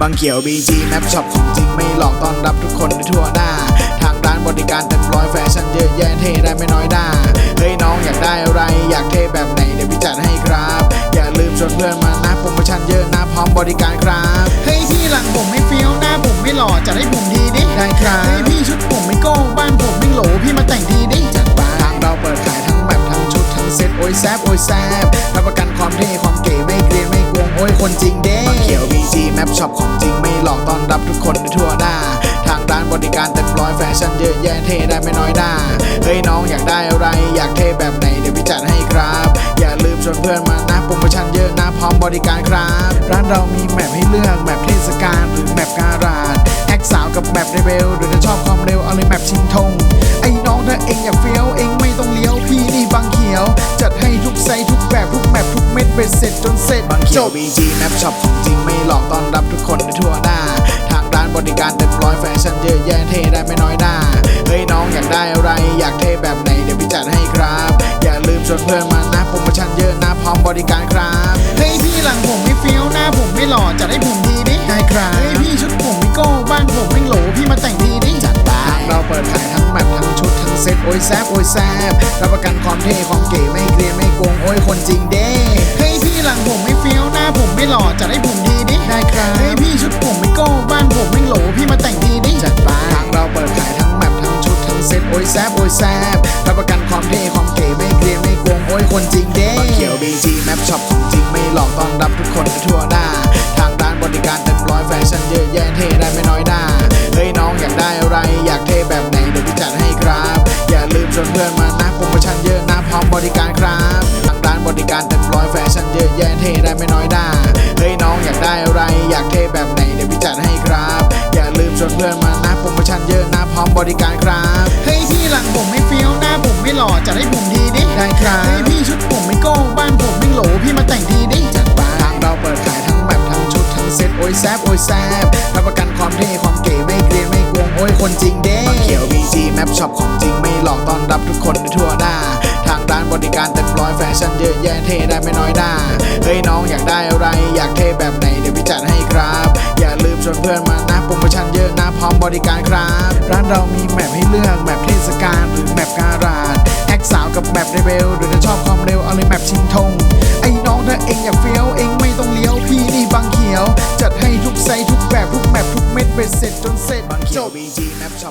บางเขียว BG แมปช็อปของจริงไม่หลอกต้อนรับทุกคนในทั่วหน้า ทางร้านบริการเต็มร้อยแฟชั่นเยอะแยะเท่ได้ไม่น้อยหน้า เฮ้ยน้องอยากได้อะไร อยากเท่แบบไหนเดี๋ยวพี่จัดให้ครับ อย่าลืมชวนเพื่อนมานะโปรโมชั่นเยอะนะพร้อมบริการครับ เฮ้ยพี่หลังผมไม่เฟี้ยวหน้าผมไม่หล่อจัดให้ผมทีดิได้ครับเฮ้ยพี่ชุดผมไม่โก้บ้านผมไม่โหลพี่มาแต่งทีดิจัดไปทางเราเปิดขายทั้งแบบทั้งชุดทั้งเซ็ตโอ้ยแซบโอ้ยแซบรับประกันความเท่ความเก๋ไม่เกรียนไม่โกงโอ้ยคนจริงเด้บางเขียว BG เยอะแยะเท่ได้ไม่น้อยหน้า เฮ้ยน้องอยากได้อะไร อยากเท่แบบไหนเดี๋ยวพี่จัดให้ครับ อย่าลืมชวนเพื่อนมานะโปรโมชั่นเยอะนะพร้อมบริการครับ ร้านเรามีแมปให้เลือกแมปเทศกาลหรือแมปการาดแอคสาวกับแมปเรเบลหรือถ้าชอบความเร็วเอาเลยแมปชิงธงไอ้น้องถ้าเองอยากเฟี้ยวเองไม่ต้องเลี้ยวพี่นี่บางเขียว จัดให้ทุกไซส์ทุกแบบทุกแมปทุกเม็ดเบ็ดเสร็จจนเสร็จบางเขียว BG แมปช็อปของจริงไม่หลอกต้อนรับทุกคนในทั่วหน้าทางร้านบริการเต็มร้อยแฟชั่นเยอะแยะเท่ได้ไม่น้อยหน้า เฮ้ยน้องอยากได้อะไร อยากเท่แบบไหนเดี๋ยวพี่จัดให้ครับ อย่าลืมชวนเพื่อนมานะโปรโมชั่นเยอะนะพร้อมบริการครับเฮ้ยพี่หลังผมไม่เฟี้ยวหน้าผมไม่หล่อจัดให้ผมทีดิได้ครับเฮ้ยพี่ชุดผมไม่โก้บ้านผมไม่โหลพี่มาแต่งทีดิจัดไปทางเราเปิดขายทั้งแมปทั้งชุดทั้งเซ็ตโอ้ยแซบโอ้ยแซบรับประกันความเท่ความเก๋ไม่เกรียนไม่โกงโอ้ยคนจริงเด้เฮ้ยพี่หลังผมไม่เฟี้ยวหน้าผมไม่หล่อจัดให้ผมทีดิ ได้ครับเฮ้ยพี่ชุดผมไม่โก้บ้านผมไม่โหลพี่มาแต่งทีดิจัดไปทางเราเปิดขายทั้งแมปทั้งชุดทั้งเซ็ตโอ้ยแซบโอ้ยแซบรับประกันความเท่ความเก๋ไม่เกรียนไม่โกงโอ้ยคนจริงเด้บางเขียว BG แมปช็อปของจริงไม่หลอกต้อนรับทุกคนในทั่วหน้า ทางร้านบริการเต็มร้อยแฟชั่นเยอะแยะเท่ได้ไม่น้อยหน้าเฮ้ยน้องอยากได้อะไรอยากเท่แบบไหนเดี๋ยวพี่จัดให้ครับ อย่าลืมชวนเพื่อนมานะโปรโมชั่นเยอะนะพร้อมบริการครับทาง ร้านบริการเต็มร้อยแฟชั่นเยอะแยะเท่ได้ไม่น้อยหน้าเฮ้ยน้องอยากได้อะไร อยากเท่แบบไหนเดี๋ยวพี่จัดให้ครับ อย่าลืมชวนเพื่อนมานะโปรโมชั่นเยอะนะพร้อมบริการครับเฮ้ยพี่หลังผมไม่เฟี้ยวหน้าผมไม่หล่อจัดให้ผมทีดิได้ครับเฮ้ยพี่ชุดผมไม่โก้บ้านผมไม่โหลพี่มาแต่งทีดิจัดไปทางเราเปิดขายทั้งแมปทั้งชุดทั้งเซ็ตโอ้ยแซบโอ้ยแซบรับประกันความเท่ความเก๋ไม่เกรียนไม่โกงโอ้ยคนจริงเด้บางเขียว BG แมปช็อปของจริงไม่หลอกต้อนรับทุกคนในทั่วหน้าทางร้านบริ การเต็มร้อยแฟชั่นเยอะแยะเท่ได้ไม่น้อยหน้า เฮ้ยน้องอยากได้อะไร อยากเท่แบบไหนเดี๋ยววิจัดให้ครับ อย่าลืมชวนเพื่อนมานะโปรโมชั่นเยอะนะพร้อมบริการครับ ร้านเรามีแมปให้เลือกแมปเทศกาลหรือแมปการาดแอคสาวกับแมปเรเวลหรือถ้าชอบความเร็วเอาเลยแมปชิงทงไอ้น้องถ้าเองอยากเฟี้ยวเองไม่ต้องเลี้ยวพี่นี่บางเขียว จัดให้ทุกไซส์ทุกแบบทุกแมปทุกเม็ดเบ็ดเสร็จจนเสร็จจบ BG แมปช็